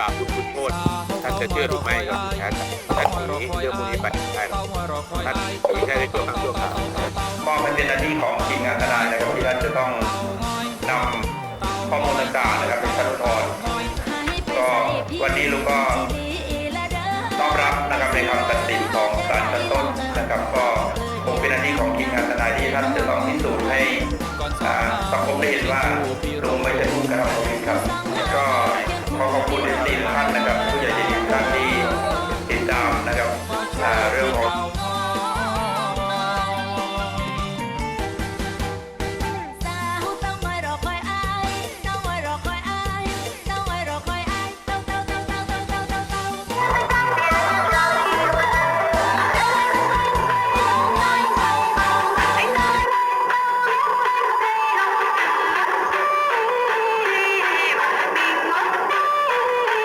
บาปบุญคุณโทษท่านจะเชื่อหรือไม่ก็แท้ท่านท่านนี้เรื่องพวกนี้ไปได้หรอกท่านหนีได้ในตัวครั้งตัวคราวก็มันเป็นหน้าที่ของทีมงานทนายนะครับที่ท่านจะต้องนำข้อมูลต่างๆนะครับเป็นชั้นอุทร์ก็วันนี้ลุงก็ต้อนรับนะครับในคำตัดสินของศาลชั้นต้นนะครับก็คงเป็นหน้าที่ของทีมงานทนายที่ท่านจะต้องพิสูจน์ให้สังคมได้เห็นว่าลุงไม่ใช่ผู้กระทำ ท่านนะครับผู้ใหญ่ใจดีทุกท่านที่